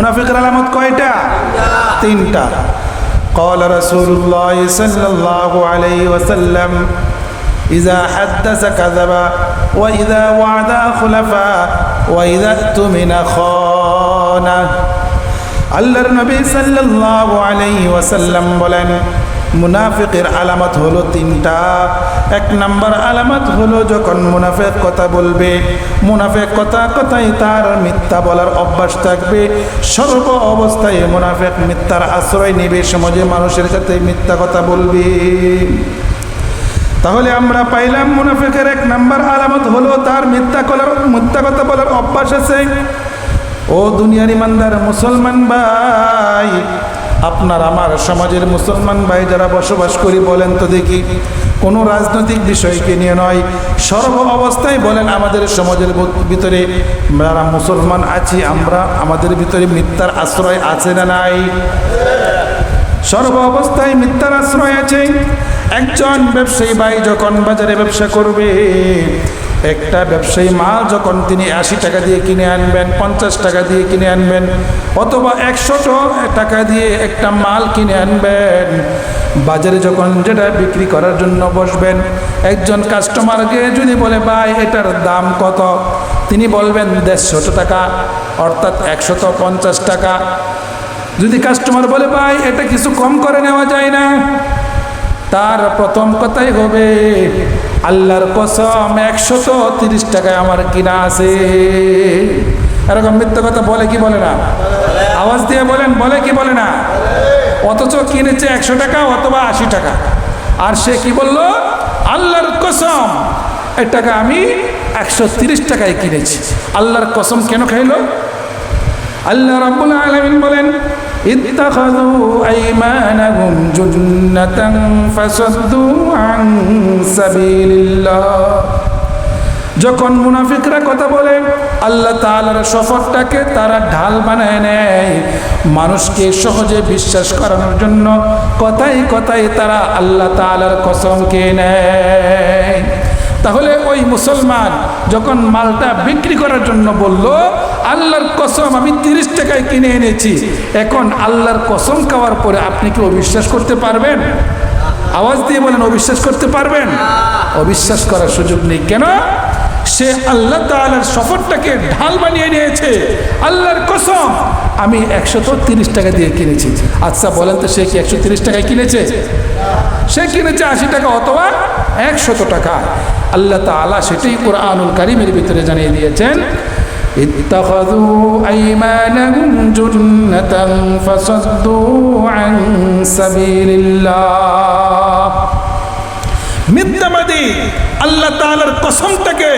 মুনাফিকের আলামত কয়টা তিনটা قال رسول الله صلى الله عليه وسلم إذا حدث كذب وإذا وعد أخلف وإذا اؤتمن خان আল্লাহর নবী সাল্লাল্লাহু আলাইহি ওয়াসাল্লাম বলেন মুনাফিকের আলামত হলো তিনটা। এক নাম্বার আলামত হলো যখন মুনাফিক কথা বলবে, মুনাফিক কথা কথাই তার মিথ্যা বলার অভ্যাস থাকবে। সর্ব অবস্থায় মুনাফেক মিথ্যার আশ্রয় নেবে, সমাজে মানুষের সাথে মিথ্যা কথা বলবে। তাহলে আমরা পাইলাম মুনাফিকের এক নাম্বার আলামত হলো তার মিথ্যা কলার, মিথ্যা কথা বলার অভ্যাস আছে। ও দুনিয়ার ইমানদার মুসলমান ভাই আপনার, আমার সমাজের মুসলমান ভাই যারা বসবাস করি বলেন তো দেখি, কোনো রাজনৈতিক বিষয়কে নিয়ে নয়, সর্ব অবস্থায় বলেন আমাদের সমাজের ভিতরে যারা মুসলমান আছি, আমরা আমাদের ভিতরে মিথ্যার আশ্রয় আছে না নাই? সর্ব অবস্থায় মিথ্যার আশ্রয় আছে। একজন ব্যবসায়ী ভাই যখন বাজারে ব্যবসা করবে একটা ব্যবসায়ী মাল যখন তিনি আশি টাকা দিয়ে কিনে আনবেন, পঞ্চাশ টাকা দিয়ে কিনে আনবেন, অথবা একশো টাকা দিয়ে একটা মাল কিনে আনবেন, বাজারে যখন যেটা বিক্রি করার জন্য বসবেন, একজন কাস্টমারকে যদি বলে, ভাই, এটার দাম কত? তিনি বলবেন, দেড়শত টাকা, অর্থাৎ একশত পঞ্চাশ টাকা। যদি কাস্টমার বলে, ভাই, এটা কিছু কম করে নেওয়া যায় না। তার প্রথম কথাই হবে, আল্লাহর কসম একশত তিরিশ টাকায় আমার কিনা আছে। এরকম মিথ্যা কথা বলে কি বলে না? আওয়াজ দিয়ে বলেন, বলে কি বলে না? অথচ কিনেছে একশো টাকা অথবা আশি টাকা। আর সে কি বলল? আল্লাহর কসম, এ টাকা আমি একশো তিরিশ টাকায় কিনেছি। আল্লাহর কসম কেন খাইলো? আল্লাহ রাব্বুল আলামিন বলেন ইত্তাখাযু আইমানাহুম জুন্নাতান ফাসাদ্দু আন সাবিলিল্লাহ যখন মুনাফিকরা কথা বলে, আল্লাহ তাআলার সফরটাকে তারা ঢাল বানায় নেয়। মানুষকে সহজে বিশ্বাস করানোর জন্য কথাই কথাই তারা আল্লাহ তাআলার কসমকে নেয়। তাহলে ওই মুসলমান যখন মালটা বিক্রি করার জন্য বলল, আল্লাহর কসম, আমি তিরিশ টাকায় কিনে এনেছি। এখন আল্লাহর কসম খাওয়ার পরে আপনি কি অবিশ্বাস করতে পারবেন? আওয়াজ দিয়ে বলেন, অবিশ্বাস করতে পারবেন? অবিশ্বাস করার সুযোগ নেই। কেন? সে আল্লাহ তালার সফরটাকে ঢাল বানিয়ে নিয়েছে আল্লাহর কসম আমি একশত তিরিশ টাকা দিয়ে কিনেছি আচ্ছা বলেন তো সে কি একশো তিরিশ টাকায় কিনেছে সে কিনেছে আশি টাকা অথবা একশত টাকা আল্লাহ তালা সেটাই কোরআনুল কারিমের ভিতরে জানিয়ে দিয়েছেন اتخذوا أيمانهم جنة فصدوا عن سبيل الله মিথ্যাবাদী আল্লাহ তাআলার কসমটাকে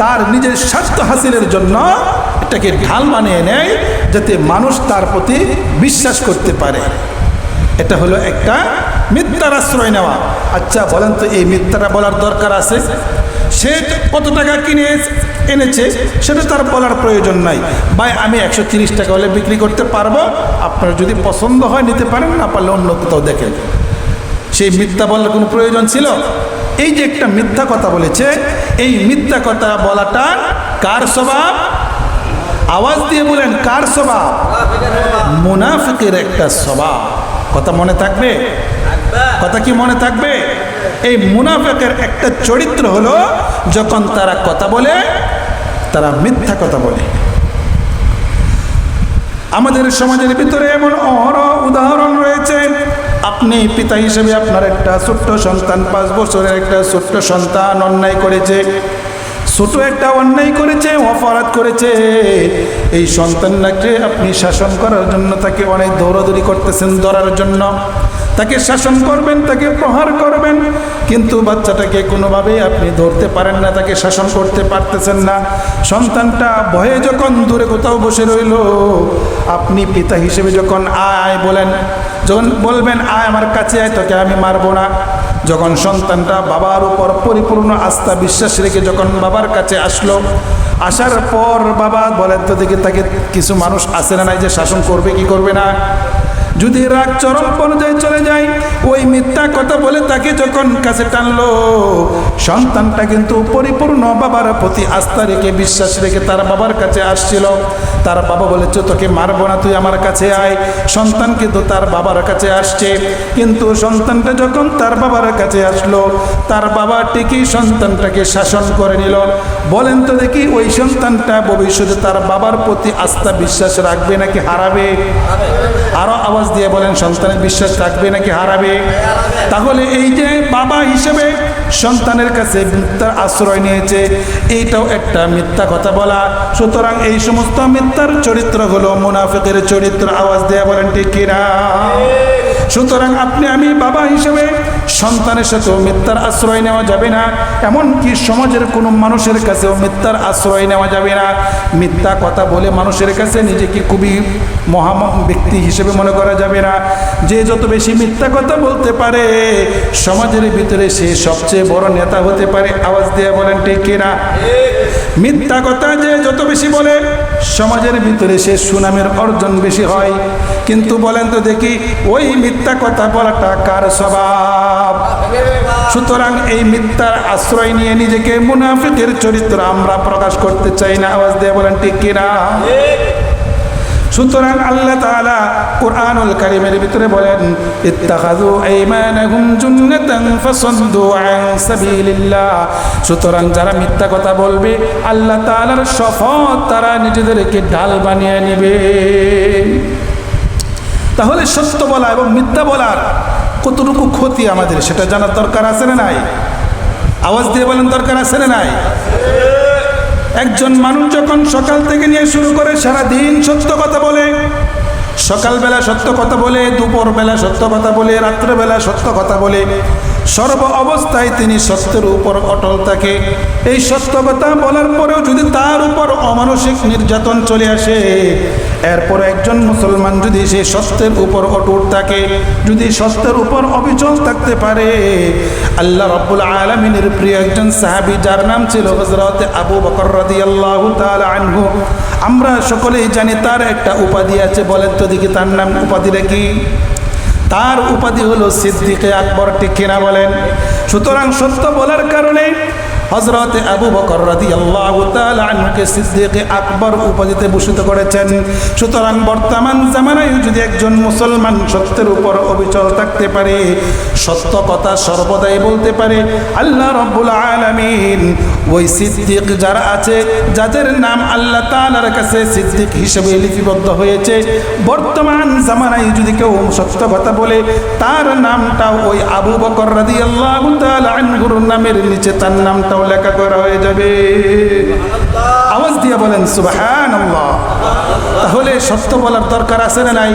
তার নিজের স্বার্থ হাসিলের জন্য এটাকে ঢাল বানিয়ে নেয়, যাতে মানুষ তার প্রতি বিশ্বাস করতে পারে। এটা হলো একটা মিথ্যার আশ্রয় নেওয়া। আচ্ছা বলেন তো, এই মিথ্যাটা বলার দরকার আছে? সে কত টাকা কিনে এনেছে, সেটা তার বলার প্রয়োজন নাই। ভাই, আমি একশো তিরিশ টাকা হলে বিক্রি করতে পারব? আপনার যদি পছন্দ হয়, নিতে পারেন, না পারলে অন্য কোথাও দেখেন। সেই মিথ্যা বলার কোনো প্রয়োজন ছিল? এই যে একটা মিথ্যা কথা বলেছে, এই মিথ্যা কথা বলাটা কার স্বভাব? আওয়াজ দিয়ে বলেন, কার স্বভাব? মুনাফিকের একটা স্বভাব। কথা মনে থাকবে? কথা কি মনে থাকবে? এই মুনাফেকের একটা চরিত্র হলো, যখন তারা কথা বলে, তারা মিথ্যা কথা বলে। আমাদের সমাজের ভিতরে এমন অহরহ উদাহরণ রয়েছে। আপনি পিতা হিসেবে আপনার একটা ছোট্ট সন্তান, পাঁচ বছরের একটা ছোট্ট সন্তান অন্যায় করেছে, ছোট একটা অন্যায় করেছে, অপরাধ করেছে। এই সন্তানটাকে আপনি শাসন করার জন্য তাকে অনেক দৌড়াদৌড়ি করতেছেন, ধরার জন্য। তাকে শাসন করবেন, তাকে প্রহার করবেন, কিন্তু বাচ্চাটাকে কোনোভাবেই আপনি ধরতে পারেন না, তাকে শাসন করতে পারতেছেন না। সন্তানটা ভয়ে যখন দূরে কোথাও বসে রইল, আপনি পিতা হিসেবে যখন আয় বলেন, যখন বলবেন, আয় আমার কাছে আয়, তোকে আমি মারবো না। যখন সন্তানটা বাবার উপর পরিপূর্ণ আস্থা বিশ্বাস রেখে যখন বাবার কাছে আসলো, আসার পর বাবা বলেন তো দেখে তাকে কিছু মানুষ আসে না নাই যে শাসন করবে, কি করবে না? যদি রাগ চরম পর্যায়ে চলে যায়, ওই মিথ্যা কথা বলে তাকে যখন কাছে টানলো, সন্তানটা কিন্তু পরিপূর্ণ বাবার প্রতি আস্থা রেখে, বিশ্বাস রেখে তার বাবার কাছে আসছিল। তার বাবা বলেছে, তোকে মারবো না, তুই আমার কাছে আয়। সন্তান কিন্তু তার বাবার কাছে আসছে। কিন্তু সন্তানটা যখন তার বাবার কাছে আসলো, তার বাবা ঠিকই সন্তানটাকে শাসন করে নিল। বলেন তো দেখি, ওই সন্তানটা ভবিষ্যতে তার বাবার প্রতি আস্থা বিশ্বাস রাখবে নাকি হারাবে? আরও আওয়াজ দিয়ে বলেন, সন্তানের বিশ্বাস রাখবে নাকি হারাবে? তাহলে এই যে বাবা হিসেবে সন্তানের কাছে মিথ্যার আশ্রয় নিয়েছে এইটাও একটা মিথ্যা কথা বলা। সুতরাং এই সমস্ত মিথ্যার চরিত্র হলো মুনাফিকের চরিত্র আওয়াজ দিয়ে বলেন, ঠিক কিনা? সুতরাং আপনি আমি বাবা হিসেবে সন্তানের সাথেও মিথ্যার আশ্রয় নেওয়া যাবে না। এমনকি সমাজের কোনো মানুষের কাছেও মিথ্যার আশ্রয় নেওয়া যাবে না। মিথ্যা কথা বলে মানুষের কাছে নিজেকে খুবই মহা ব্যক্তি হিসেবে মনে করা যাবে না। যে যত বেশি মিথ্যা কথা বলতে পারে, সমাজের ভিতরে সে সবচেয়ে বড় নেতা হতে পারে। আওয়াজ দিয়ে বলেন, ঠিক কিনা মিথ্যা কথা যে যত বেশি বলে, সমাজের ভিতরে সে সুনামের অর্জন বেশি হয়। কিন্তু বলেন তো দেখি, ওই মিথ্যা কথা বলাটা কার স্বভাব? সুতরাং এই মিথ্যার আশ্রয় নিয়ে নিজেকে মুনাফিকের চরিত্র আমরা প্রকাশ করতে চাই না। আওয়াজ দিয়ে বলেন, ঠিক কিনা সুতরাং আল্লাহ তাআলা কোরআনুল কারীমের ভিতরে বলেন, ইত্তাখাযু আইমানাহুম জুন্নাতান ফাসাদ্দু আন সাবিলিল্লাহ। সুতরাং যারা মিথ্যা কথা বলবে, আল্লাহ তাআলার শপথ তারা নিজেদেরকে ঢাল বানিয়ে নেবে। তাহলে সত্য বলা এবং মিথ্যা বলার কতটুকু ক্ষতি আমাদের, সেটা জানার দরকার আছে না নাই? আওয়াজ দিয়ে বলেন, দরকার আছে না নাই? একজন মানুষ যখন সকাল থেকে নিয়ে শুরু করে সারা দিন সত্য কথা বলে, সকালবেলা সত্য কথা বলে, দুপুরবেলা সত্য কথা বলে, রাত্রেবেলা সত্য কথা বলে, সর্ব অবস্থায় তিনি সত্যের উপর অটল থাকে। এই সত্য কথা বলার পরেও যদি তার উপর অমানসিক নির্যাতন চলে আসে এরপর একজন মুসলমান যদি সে সত্যের উপর অটুট থাকে, যদি সত্যের উপর অবিচল থাকতে পারে, আল্লাহ রব্বুল আলমিনের প্রিয় একজন সাহাবি, যার নাম ছিল হজরত আবু বকর রাদিয়াল্লাহু তাআলা আনহু। আমরা সকলেই জানি তার একটা উপাধি আছে, বলেন তো দেখি তার নাম, উপাধিটা কি? তার উপাধি হলো সিদ্দিকে আকবর কিনা বলেন? সুতরাং সত্য বলার কারণে হজরত আবু বকর রাদি আল্লাহ আনকে সিদ্দিকে আকবর উপাধিতে ভূষিত করেছেন। সুতরাং বর্তমান জামানায় যদি একজন মুসলমান সত্যের উপর অবিচল থাকতে পারে, সত্য কথা সর্বদাই বলতে পারে, আল্লাহ রব্বুল আলমিন ওই সিদ্দিক যারা আছে, যাদের নাম আল্লাহ তালার কাছে সিদ্দিক হিসেবে লিপিবদ্ধ হয়েছে, বর্তমান জামানায় যদি কেউ সত্য কথা বলে, তার নামটাও ওই আবু বকর রাদি আল্লাহ আনহুর নামের নিচে তার নামটাও লেখা করা হয়ে যাবে। আওয়াজ দিয়ে বলেন সুবাহান তাহলে সত্য বলার দরকার আছে না নাই?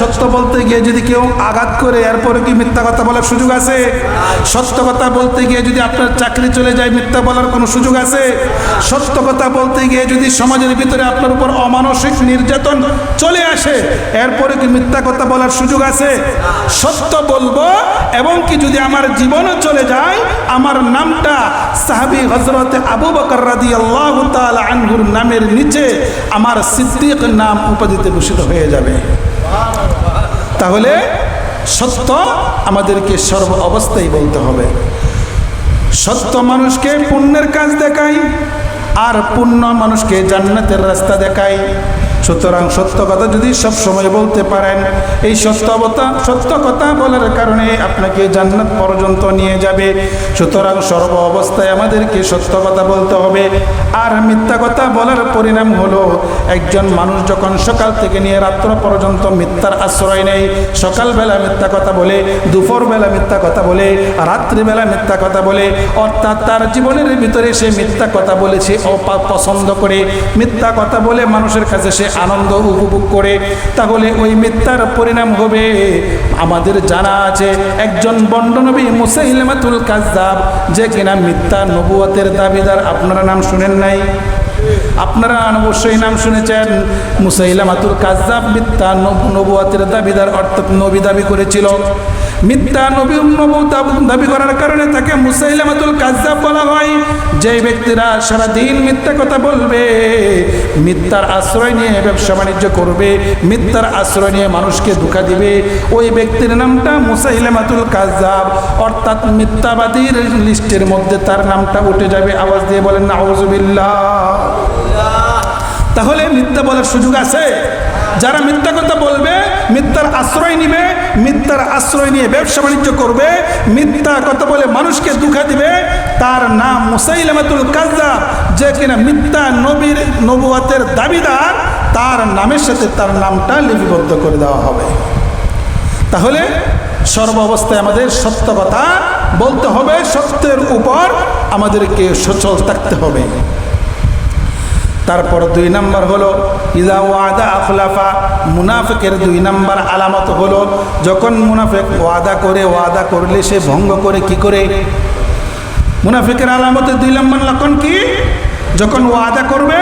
সত্য বলতে গিয়ে যদি কেউ আঘাত করে, এরপরে কি মিথ্যা কথা বলার সুযোগ আছে? সত্য কথা বলতে গিয়ে যদি আপনার চাকরি চলে যায়, মিথ্যা বলার কোনো সুযোগ আছে? সত্য কথা বলতে গিয়ে যদি সমাজের ভিতরে আপনার উপর অমানসিক নির্যাতন চলে আসে, এরপরে কি মিথ্যা কথা বলার সুযোগ আছে? সত্য বলব, এবং কি যদি আমার জীবনও চলে যায়, আমার নামটা সাহাবি হজরত আবু বকর রাদি আল্লাহ আনহুর নামের নিচে, আমার সিদ্দিক নাম উপাধিতে ভূষিত হয়ে যাবে। তাহলে সত্য আমাদেরকে সর্ব অবস্থায় বলতে হবে। সত্য মানুষকে পুণ্যের কাজ দেখায়, আর পুণ্য মানুষকে জান্নাতের রাস্তা দেখায়। সুতরাং সত্য কথা যদি সব সময় বলতে পারেন, এই সত্যবতা সত্য কথা বলার কারণে আপনাকে জান্নাত পর্যন্ত নিয়ে যাবে। সুতরাং সর্ব অবস্থায় আমাদেরকে সত্য কথা বলতে হবে। আর মিথ্যা কথা বলার পরিণাম হলো, একজন মানুষ যখন সকাল থেকে নিয়ে রাত্র পর্যন্ত মিথ্যার আশ্রয় নেয়, সকালবেলা মিথ্যা কথা বলে, দুপুরবেলা মিথ্যা কথা বলে, রাত্রিবেলা মিথ্যা কথা বলে, অর্থাৎ তার জীবনের ভিতরে সে মিথ্যা কথা বলেছে পছন্দ করে। মিথ্যা কথা বলে মানুষের কাছে সে আনন্দ উপভোগ করে, তাহলে ওই মিথ্যার পরিণাম হবে। আমাদের জানা আছে, একজন বন্ডনবী মুসাইলমাতুল কাজাব যে কিনা মিথ্যা নবুয়তের দাবিদার। আপনারা নাম শুনেন নাই? আপনারা অবশ্যই নাম শুনেছেন। মুসাইলামাতুল কাজাব মিথ্যা নবুয়াতের দাবিদার, অর্থাৎ নবী দাবি করেছিল। মিথ্যা নবী দাবি করার কারণে তাকে মুসাইলামাতুল কাজ্জাব বলা হয়। যে ব্যক্তিরা সারাদিন মিথ্যা কথা বলবে, মিথ্যার আশ্রয় নিয়ে ব্যবসা বাণিজ্য করবে, মিথ্যার আশ্রয় নিয়ে মানুষকে ধোকা দিবে, ওই ব্যক্তির নামটা মুসাইলামাতুল কাজ্জাব। অর্থাৎ মিথ্যাবাদীর লিস্টের মধ্যে তার নামটা উঠে যাবে। আওয়াজ দিয়ে বলেন, নাউজুবিল্লাহ। তাহলে মিথ্যা বলার সুযোগ আছে? যারা মিথ্যা কথা বলবে, মিথ্যার আশ্রয় নিবে, মিথ্যার আশ্রয় নিয়ে ব্যবসা বাণিজ্য করবে, মিথ্যা কথা বলে মানুষকে দুঃখা দিবে, তার নাম মুসাইলামাতুল কাজ্জাব, যে কিনা মিথ্যা নবীর নবুয়াতের দাবিদার, তার নামের সাথে তার নামটা লিপিবদ্ধ করে দেওয়া হবে। তাহলে সর্ব অবস্থায় আমাদের সত্য কথা বলতে হবে, সত্যের উপর আমাদেরকে সচল থাকতে হবে। তারপর দুই নম্বর হলো ইদা ওয়াদা আখলাফা মুনাফেকের দুই নম্বর আলামত হলো, যখন মুনাফেক ওয়াদা করে, ওয়াদা করলে সে ভঙ্গ করে কি করে? মুনাফিকের আলামতের দুই নম্বর লক্ষণ কি? যখন ওয়াদা করবে,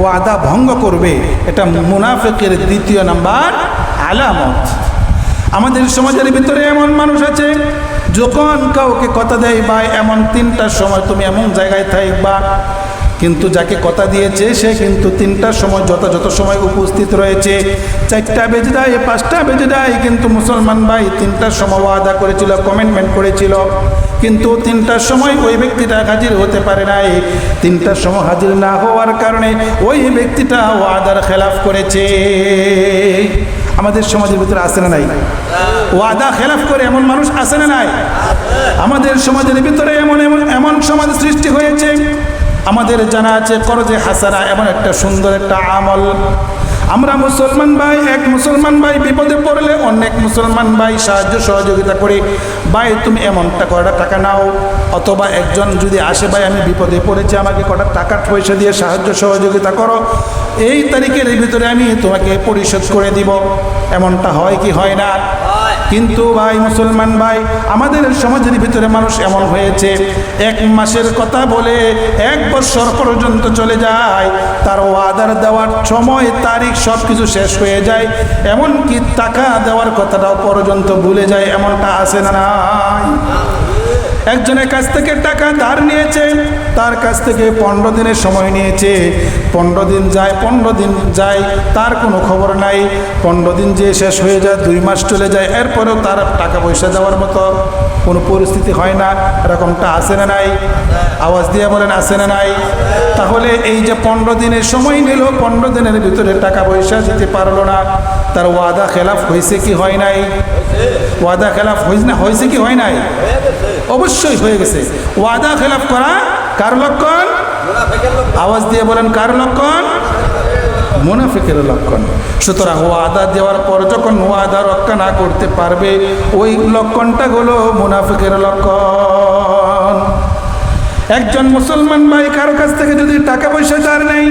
ওয়াদা ভঙ্গ করবে, এটা মুনাফিকের দ্বিতীয় নাম্বার আলামত। আমাদের সমাজের ভিতরে এমন মানুষ আছে, যখন কাউকে কথা দেয় বা এমন তিনটার সময় তুমি এমন জায়গায় থাকবা কিন্তু যাকে কথা দিয়েছে, সে কিন্তু তিনটার সময় যথাযথ সময় উপস্থিত রয়েছে। চারটা বেজে দেয় পাঁচটা বেজে দেয় কিন্তু মুসলমান ভাই তিনটার সময় ওয়াদা করেছিল কমেন্টমেন্ট করেছিল। কিন্তু তিনটার সময় ওই ব্যক্তিটা হাজির হতে পারে নাই। তিনটার সময় হাজির না হওয়ার কারণে ওই ব্যক্তিটা ওয়াদার খেলাফ করেছে। আমাদের সমাজের ভিতরে আসে না নাই? ওয়াদা খেলাফ করে এমন মানুষ আসে না নাই? আমাদের সমাজের ভিতরে এমন এমন এমন সমাজ সৃষ্টি হয়েছে। আমাদের জানা আছে করজে হাসানা এমন একটা সুন্দর একটা আমল। আমরা মুসলমান ভাই, এক মুসলমান ভাই, বিপদে পড়লে অনেক মুসলমান ভাই সাহায্য সহযোগিতা করে। ভাই, তুমি এমনটা কটা টাকা নাও? অথবা একজন যদি আসে, ভাই, আমি বিপদে পড়েছি, আমাকে কটা টাকা পয়সা দিয়ে সাহায্য সহযোগিতা করো। এই তারিখের ভিতরে আমি তোমাকে পরিশোধ করে দিব। এমনটা হয় কি হয় না? কিন্তু ভাই, মুসলমান ভাই, আমাদের সমাজের ভিতরে মানুষ এমন হয়েছে। এক মাসের কথা বলে এক বছর পর্যন্ত চলে যায়। তার ওয়াদার দেওয়ার সময়, তারিখ সব কিছু শেষ হয়ে যায়। এমন কি টাকা দেওয়ার কথাটাও পর্যন্ত ভুলে যায়, এমনটা আসে না নাই? একজনের কাছ থেকে টাকা ধার নিয়েছে, তার কাছ থেকে পনেরো দিনের সময় নিয়েছে। পনেরো দিন যায়, পনেরো দিন যায়, তার কোনো খবর নাই। পনেরো দিন যে শেষ হয়ে যায়, দুই মাস চলে যায়, এরপরেও তার টাকা পয়সা দেওয়ার মতো কোনো পরিস্থিতি হয় না। এরকমটা আসে না নাই? আওয়াজ দিয়ে বলেন আসে না নাই? তাহলে এই যে পনেরো দিনের সময় নিল, পনেরো দিনের ভিতরে টাকা পয়সা দিতে পারল না। তার ওয়াদা খেলাফ হয়েছে কি হয় নাই? ওয়াদা খেলাফ হয়েছে কি হয় নাই? অবশ্যই হয়ে গেছে। ওয়াদা খেলাফ করা কার লক্ষণ? আওয়াজ দিয়ে বলেন কার লক্ষণ? মুনাফিকের লক্ষণ। সুতরাং ওয়াদা দেওয়ার পর যখন ওয়াদা রক্ষা না করতে পারবে, ওই লক্ষণটা হলো মুনাফিকের লক্ষণ। একজন মুসলমান ভাই কারও কাছ থেকে যদি টাকা পয়সা তার নেই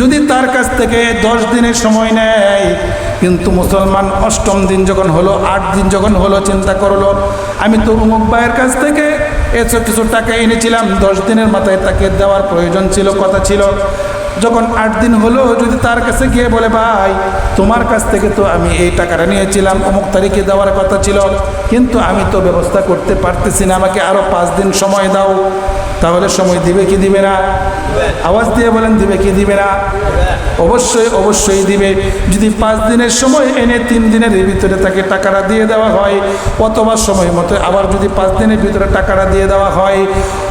যদি তার কাছ থেকে দশ দিনের সময় নেয় কিন্তু মুসলমান অষ্টম দিন যখন হলো, আট দিন যখন হলো, চিন্তা করল, আমি তো উমুক ভাইয়ের কাছ থেকে এসব কিছু টাকা এনেছিলাম, দশ দিনের মাথায় তাকে দেওয়ার প্রয়োজন ছিল, কথা ছিল। যখন আট দিন হলো, যদি তার কাছে গিয়ে বলে, ভাই, তোমার কাছ থেকে তো আমি এই টাকাটা নিয়েছিলাম, অমুক তারিখে দেওয়ার কথা ছিল। কিন্তু আমি তো ব্যবস্থা করতে পারতেছি না, আমাকে আরও পাঁচ দিন সময় দাও। তাহলে সময় দিবে কি দিবে না? আওয়াজ দিয়ে বলেন, দিবে কি দিবে না? অবশ্যই অবশ্যই দিবে। যদি পাঁচ দিনের সময় এনে তিন দিনের ভিতরে তাকে টাকাটা দিয়ে দেওয়া হয়, অথবা সময় মতো আবার যদি পাঁচ দিনের ভিতরে টাকাটা দিয়ে দেওয়া হয়,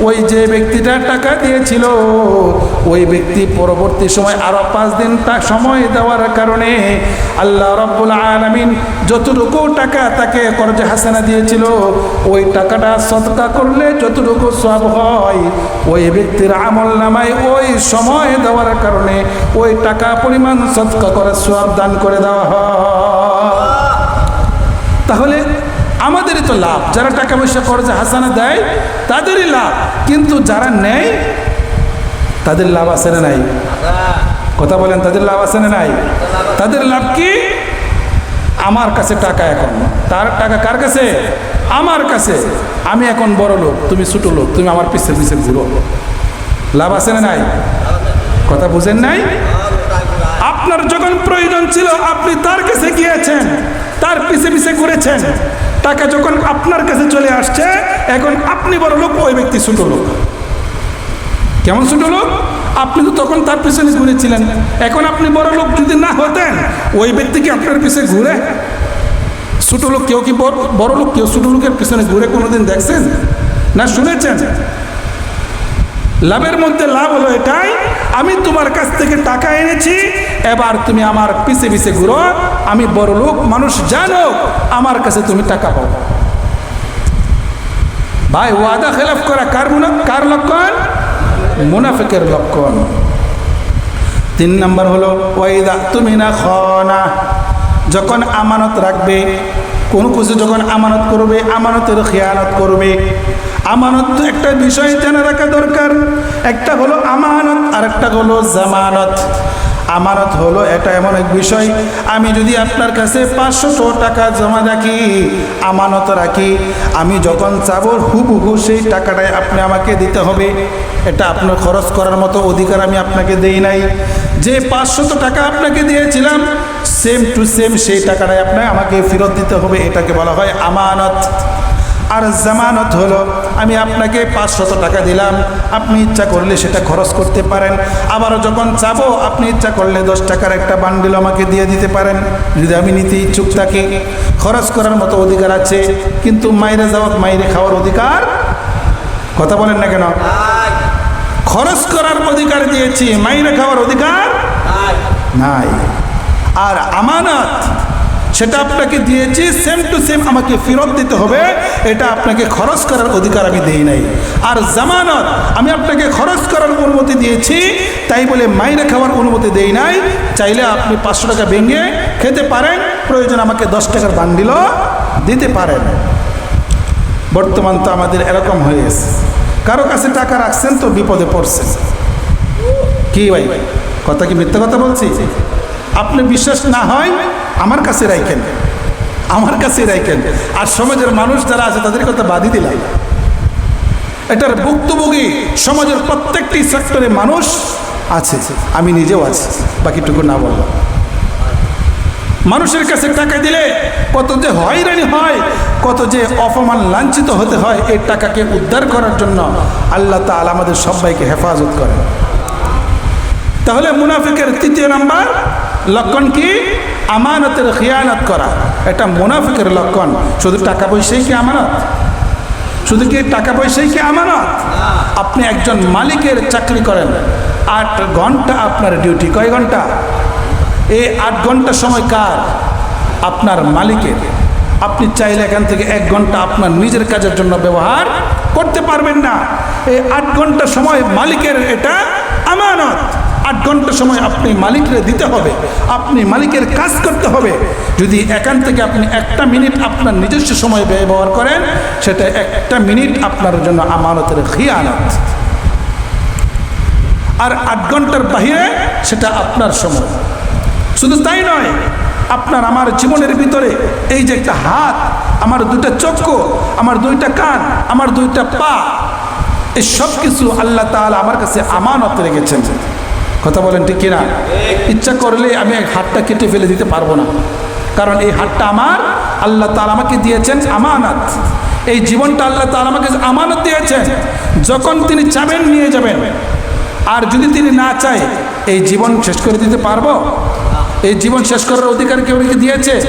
ওই যে ব্যক্তিটা টাকা দিয়েছিল, ওই ব্যক্তি পরবর্তী সময় আরও পাঁচ দিন সময় দেওয়ার কারণে আল্লাহ রব্বুল আলমিন যতটুকু টাকা তাকে কর্জে হাসানা দিয়েছিল ওই টাকাটা সৎকা করলে যতটুকু সব হয় ওই ব্যক্তির আমল নামায় ওই সময় দেওয়ার কারণে ওই টাকা পরিমাণ সৎকা করে সব দান করে দেওয়া হয়। তাহলে আমাদেরই তো লাভ। যারা টাকা পয়সা কর্জে হাসানা দেয় তাদেরই লাভ। কিন্তু যারা নেয় তাদের লাভ আছে না নাই? কথা বলেন তাদের লাভ আছে না নাই? তাদের লাভ কি? আমার কাছে টাকা এখন? তার টাকা কার কাছে? আমার কাছে। আমি এখন বড় লোক, তুমি ছোটো লোক, তুমি আমার পিছে পিছে ঘুরো লাভ আছে না নাই? কথা বুঝেন নাই? আপনার যখন প্রয়োজন ছিল, আপনি তার কাছে গিয়েছেন, তার পিছে পিছে ঘুরেছেন। টাকা যখন আপনার কাছে চলে আসছে, এখন আপনি বড় লোক, ওই ব্যক্তি ছোট লোক। কেমন ছোট লোক? আপনি তো তখন তার পিছনে ঘুরেছিলেন। এখন আপনি বড় লোক যদি না হতেন, ওই ব্যক্তিকে আপনার পিছে ঘুরে? ছোট লোক কেউ কি বড় লোক কেউ ছোট লোকের পিছনে ঘুরে কোনোদিন দেখছেন? না শুনেছেন? লাভের মধ্যে লাভ হলো এটাই, আমি তোমার কাছ থেকে টাকা এনেছি, এবার তুমি আমার পিছে পিছে ঘুরো, আমি বড় লোক, মানুষ জানো আমার কাছে তুমি টাকা পাও। ভাই, ওয়াদা খেলাফ করা কার কার লক্ষণ? মুনাফিকের লক্ষণ। তিন নম্বর হলো, ওয়াইদা তুমি না খনা। যখন আমানত রাখবে, কোনো কিছু যখন আমানত করবে, আমানতের খেয়ানত করবে। আমানত তো একটা বিষয় জানা রাখা দরকার। একটা হলো আমানত আর একটা হলো জামানত। আমানত হলো এটা এমন এক বিষয়। আমি যদি আপনার কাছে পাঁচশো টাকা জমা রাখি, আমানত রাখি, আমি যখন চাবো হুবহু সেই টাকাটাই আপনি আমাকে দিতে হবে। এটা আপনার খরচ করার মতো অধিকার আমি আপনাকে দেই নাই। যে পাঁচশত টাকা আপনাকে দিয়েছিলাম সেম টু সেম সেই টাকাটাই আপনাকে আমাকে ফেরত দিতে হবে। এটাকে বলা হয় আমানত। আর জামানত হলো আমি আপনাকে পাঁচশত টাকা দিলাম আপনি ইচ্ছা করলে সেটা খরচ করতে পারেন। আবারও যখন চাবো আপনি ইচ্ছা করলে দশ টাকার একটা বান্ডিল আমাকে দিয়ে দিতে পারেন যদি আমি নিতে ইচ্ছুক থাকি। খরচ করার মতো অধিকার আছে কিন্তু মাইরে যাওয়া মাইরে খাওয়ার অধিকার? কথা বলেন না কেন? খরচ করার অধিকার দিয়েছি মাইরে খাওয়ার অধিকার? নাই। আর আমানত সেটা আপনাকে দিয়েছি সেম টু সেম আমাকে ফেরত দিতে হবে। এটা আপনাকে খরচ করার অধিকার আমি দেই নাই। আর জামানত, আমি আপনাকে খরচ করার অনুমতি দিয়েছি, তাই বলে মাইনে খাওয়ার অনুমতি দেই নাই। চাইলে আপনি পাঁচশো টাকা ভেঙে খেতে পারেন, প্রয়োজন আমাকে দশ টাকার বান্ডিলও দিতে পারেন। বর্তমান তো আমাদের এরকম হয়েছে কারও কাছে টাকা রাখছেন তো বিপদে পড়ছেন। কি ভাই, কথা কি মিথ্যা কথা বলছি? আপনি বিশ্বাস না হয় আমার কাছে রাখেন আমার কাছে রাখেন আর সমাজের মানুষ যারা আছে তাদের কথা বাদই দিলাম। এটার ভুক্তভোগী সমাজের প্রত্যেকটি সেক্টরে মানুষ আছে। আমি নিজেও আছি, বাকিটুকু না বললাম মানুষের কাছে টাকা দিলে কত যে হয়রানি হয়, কত যে অপমান লাঞ্ছিত হতে হয় এই টাকাকে উদ্ধার করার জন্য আল্লাহ তাআলা আমাদের সবাইকে হেফাজত করেন। তাহলে মুনাফিকের তৃতীয় নাম্বার লক্ষণ কি? আমানতের খিয়ানত করা। এটা মুনাফিকের লক্ষণ। শুধু টাকা পয়সাই কি আমানত? শুধু কি টাকা পয়সাই কি আমানত? আপনি একজন মালিকের চাকরি করেন। আট ঘণ্টা আপনার ডিউটি। কয় ঘণ্টা? এই আট ঘণ্টা সময় কার? আপনার মালিকের। আপনি চাইলে এখান থেকে এক ঘণ্টা আপনার নিজের কাজের জন্য ব্যবহার করতে পারবেন না। এই আট ঘণ্টা সময় মালিকের এটা আমানত। আট ঘণ্টা সময় আপনি মালিকরে দিতে হবে, আপনি মালিকের কাজ করতে হবে। যদি এখান থেকে আপনি একটা মিনিট আপনার নিজস্ব সময় ব্যবহার করেন, সেটা একটা মিনিট আপনার জন্য আমানতের খিয়ানত। আর আট ঘণ্টার বাহিরে সেটা আপনার সময়। শুধু তাই নয়, আপনার আমার জীবনের ভিতরে এই যে একটা হাত, আমার দুইটা চক্ষু, আমার দুইটা কান, আমার দুইটা পা, এই সব কিছু আল্লাহ তাআলা আমার কাছে আমানত রেখেছেন। কথা বলেন ঠিক কিনা? ইচ্ছা করলে আমি হাতটা কেটে ফেলে দিতে পারব না। কারণ এই হাতটা আমার, আল্লাহ তাআলা আমাকে দিয়েছেন আমানত। এই জীবনটা আল্লাহ তাআলা আমাকে আমানত দিয়েছেন। যখন তিনি চাবেন, নিয়ে যাবেন। আর যদি তিনি না চায়, এই জীবন শেষ করে দিতে পারব? এই জীবন শেষ করার অধিকার কেউ দিয়েছে?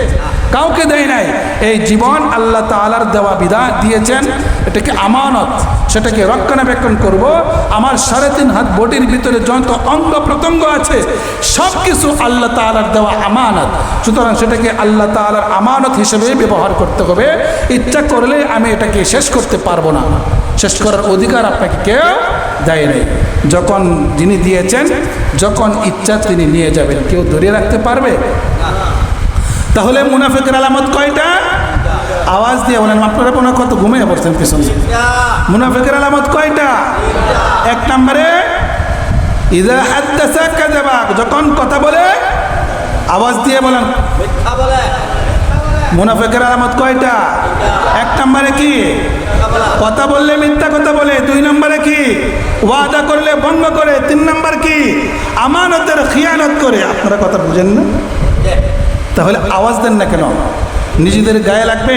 কাউকে দেয় নাই। এই জীবন আল্লাহ তালার দেওয়া বিধান দিয়েছেন। এটাকে আমানত, সেটাকে রক্ষণাবেক্ষণ করব। আমার সাড়ে তিন হাত বডির ভিতরে যত অঙ্গ প্রত্যঙ্গ আছে সব কিছু আল্লাহ তালার দেওয়া আমানত। সুতরাং সেটাকে আল্লাহ তালার আমানত হিসেবে ব্যবহার করতে হবে। ইচ্ছা করলে আমি এটাকে শেষ করতে পারব না। শেষ করার অধিকার আপনাকে কেউ দেয় নাই। যখন যিনি দিয়েছেন, যখন ইচ্ছা তিনি নিয়ে যাবেন। কেউ ধরে রাখতে পারবে? তাহলে মুনাফিকের আলামত কয়টা? আওয়াজ দিয়ে বলেন, আপনারা কোনো কত ঘুমিয়ে পড়ছেন পিছনে মুনাফিকের আলামত কয়টা? এক নম্বরে, ইদা হাদ্দাসা কাযাবা যখন কথা বলে, আওয়াজ দিয়ে বলেন মিথ্যা বলে মুনাফেকের আলামত কয়টা? এক নম্বরে কি? কথা বললে মিথ্যা কথা বলে। দুই নম্বরে কি? ওয়াদা করলে ভঙ্গ করে। তিন নম্বর কি? আমানতের খিয়ানত করে। আপনারা কথা বুঝেন না? তাহলে আওয়াজ দেন না কেন? নিজেদের গায়ে লাগবে?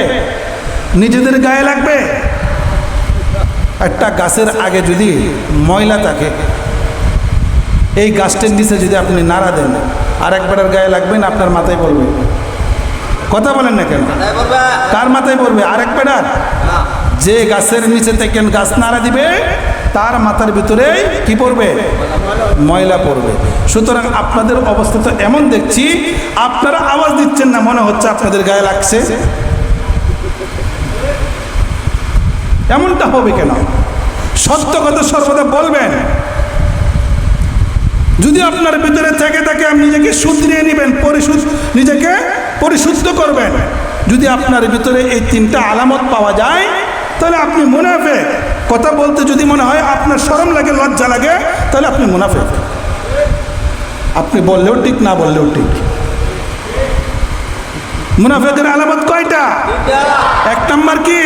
নিজেদের গায়ে লাগবে? একটা গাছের আগে যদি ময়লা থাকে এই গাছটির নিচে যদি আপনি নাড়া দেন আর একবারের গায়ে লাগবে না আপনার মাথায় পড়বে। কথা বলেন না কেন? কার মাথায় পড়বে? আরেক বেড়ার? যে গাছের নিচে থেকে গাছ নাড়া দিবে তার মাথার ভিতরে কি পড়বে? ময়লা পড়বে। সুতরাং আপনাদের অবস্থা তো এমন দেখছি, আপনারা আওয়াজ দিচ্ছেন না, মনে হচ্ছে আপনাদের গায়ে লাগছে। এমনটা হবে কেন? সত্য কথা সর্বদা বলবেন। যদি আপনার ভিতরে থেকে থাকে, আপনি নিজেকে শুধরিয়ে নেবেন, পরিশুদ্ধ, নিজেকে পরিশুদ্ধ করবেন। যদি আপনার ভিতরে এই তিনটা আলামত পাওয়া যায় তাহলে আপনি মুনাফে। কথা বলতে যদি মনে হয় আপনার সরম লাগে, লজ্জা লাগে, তাহলে আপনি মুনাফে। আপনি বললেও ঠিক, না বললেও ঠিক। মুনাফেকের আলামত কয়টা? এক নাম্বার কি?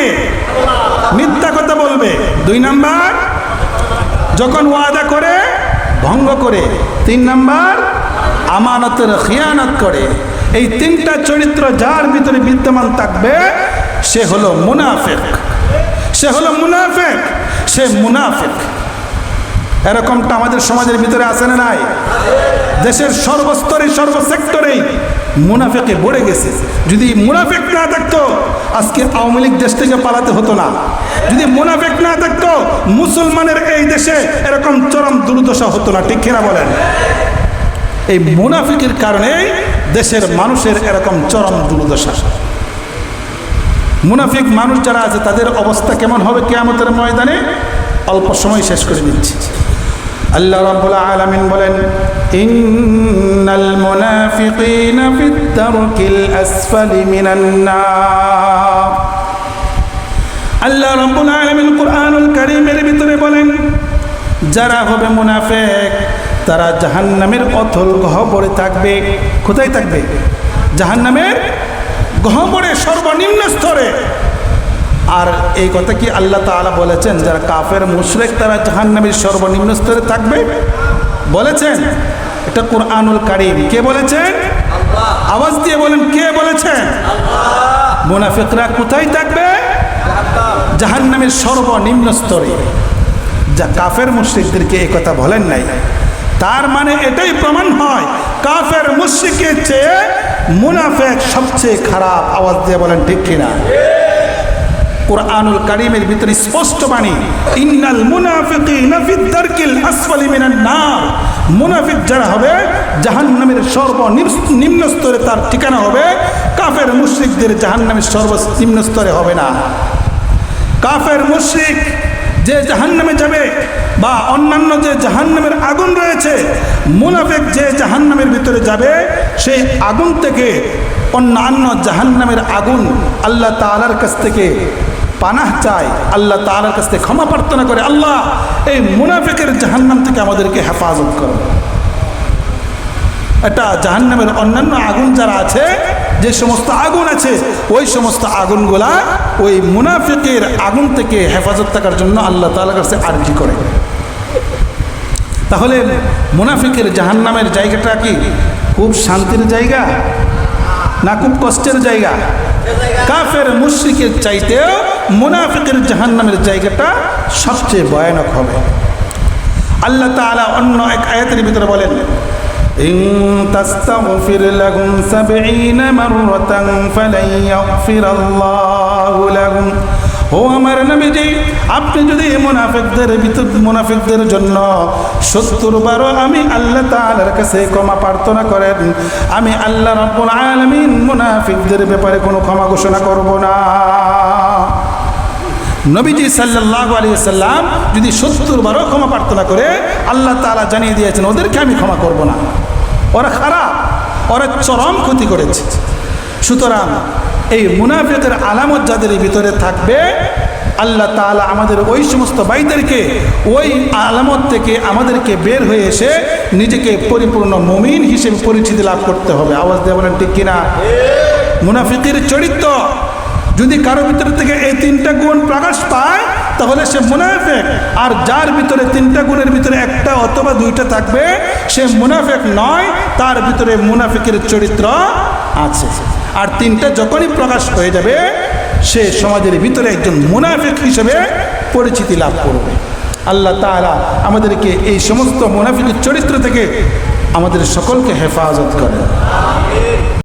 মিথ্যা কথা বলবে। দুই নাম্বার, যখন ওয়াদা করে, ভঙ্গ করে। তিন নাম্বার, আমানতের খিয়ানত করে। এই তিনটা চরিত্র যার ভিতরে বিদ্যমান থাকবে, সে হলো মুনাফেক। সে হলো মুনাফেক। সে মুনাফেক। এরকমটা আমাদের সমাজের ভিতরে আছে না নাই? দেশের সর্বস্তরে সর্বসেক্টরেই মুনাফেকে ভরে গেছে। যদি মুনাফেক না থাকতো আজকে আওয়ামী লীগ দেশ থেকে পালাতে হতো না। যদি মুনাফেক না থাকতো মুসলমানের এই দেশে এরকম চরম দুর্দশা হতো না। ঠিক কিনা বলেন? এই মুনাফিকের কারণে দেশের মানুষের এরকম চরম দুর্দশা। মুনাফিক মানুষ যারা আছে, তাদের অবস্থা কেমন হবে কেয়ামতের ময়দানে? অল্প সময় শেষ করে দিচ্ছি। আল্লাহ রাব্বুল আলামিন বলেন, ইন্নাল মুনাফিকিনা ফিদ দারকিল আসফালি মিনান নার। আল্লাহ রাব্বুল আলামিন কুরআনুল কারীমের ভিতরে বলেন, যারা হবে মুনাফিক, তারা জাহান্নামের অথল গহ্বরে থাকবে। কোথায় থাকবে? জাহান্নামের গহ্বরে সর্বনিম্ন স্তরে। আর এই কথা কি আল্লাহ তাআলা বলেছেন যারা কাফের মুশরেক তারা জাহান্নামের সর্বনিম্ন স্তরে থাকবে? বলেছেন? এটা কোরআনুল কারিম। কে বলেছেন? আওয়াজ দিয়ে বলেন কে বলেছেন? মুনাফিকরা কোথায় থাকবে? জাহান্নামের সর্বনিম্ন স্তরে। যা কাফের মুশ্রিকদেরকে এই কথা বলেন নাই। তার মানে এটাই প্রমাণ হয় কাফের মুশ্রিকের চেয়ে মুনাফেক সবচেয়ে খারাপ আওয়াজ দিয়ে বলেন, ঠিক কিনা? কোরআনুল কারিমের ভিতরে স্পষ্ট বাণী, ইন্নাল মুনাফিকিনা ফি দারকিল আসফালি মিনান নার। মুনাফিক যারা হবে, জাহান্নামের সর্বনিম্ন স্তরে তার ঠিকানা হবে, কাফের মুশরিকদের জাহান্নামের সর্বনিম্ন স্তরে হবে না। কাফের মুশরিক যে জাহান্নামে যাবে বা অন্যান্য যে জাহান্নামের আগুন রয়েছে, মুনাফেক যে জাহান্নামের ভিতরে যাবে, সেই আগুন থেকে অন্যান্য জাহান্নামের আগুন আল্লাহ তাআলার কাছ থেকে পানাহ চায়, আল্লাহ তাআলার কাছ থেকে ক্ষমা প্রার্থনা করে, আল্লাহ এই মুনাফেকের জাহান্নাম থেকে আমাদেরকে হেফাজত করো। এটা জাহান্নামের অন্যান্য আগুন যারা আছে যে সমস্ত আগুন আছে, ওই সমস্ত আগুনগুলা ওই মুনাফিকের আগুন থেকে হেফাজত থাকার জন্য আল্লাহ তাআলার কাছে আর্জি করে। তাহলে মুনাফিকের জাহান্নামের জায়গাটা কি? খুব শান্তির জায়গা না খুব কষ্টের জায়গা? কাফের মুশ্রিকের চাইতেও মুনাফিকের জাহান্নামের জায়গাটা সবচেয়ে ভয়ানক হবে। আল্লাহ তাআলা অন্য এক আয়াতের ভিতরে বলেন إن تستغفر لهم سبعين مرة فلن يغفر الله لهم ও আমার নবীজি আপনি যদি মুনাফিকদের ভিতর মুনাফিকদের জন্য সত্তর বারো আমি আল্লাহ তাআলার কাছে ক্ষমা প্রার্থনা করেন আমি আল্লাহ রাব্বুল আলামিন মুনাফিকদের ব্যাপারে কোনো ক্ষমা ঘোষণা করব না নবীজি সাল্লাহ সাল্লাম যদি সত্তর বারও ক্ষমা প্রার্থনা করে, আল্লাহ তালা জানিয়ে দিয়েছেন, ওদেরকে আমি ক্ষমা করব না। ওরা খারাপ, ওরা চরম ক্ষতি করেছে। সুতরাং এই মুনাফিকের আলামত যাদের ভিতরে থাকবে, আল্লাহ তাআলা আমাদের ওই সমস্ত বাইদেরকে ওই আলামত থেকে আমাদেরকে বের হয়ে এসে নিজেকে পরিপূর্ণ মমিন হিসেবে পরিচিতি লাভ করতে হবে। আওয়াজ দিয়ে বলেন, ঠিক কিনা? মুনাফিকের চরিত্র যদি কারও ভিতর থেকে এই তিনটা গুণ প্রকাশ পায়, তাহলে সে মুনাফেক। আর যার ভিতরে তিনটা গুণের ভিতরে একটা অথবা দুইটা থাকবে, সে মুনাফেক নয়, তার ভিতরে মুনাফিকের চরিত্র আছে। আর তিনটা যখনই প্রকাশ হয়ে যাবে, সে সমাজের ভিতরে একজন মুনাফিক হিসেবে পরিচিতি লাভ করবে। আল্লাহ তাআলা আমাদেরকে এই সমস্ত মুনাফিকের চরিত্র থেকে আমাদের সকলকে হেফাজত করে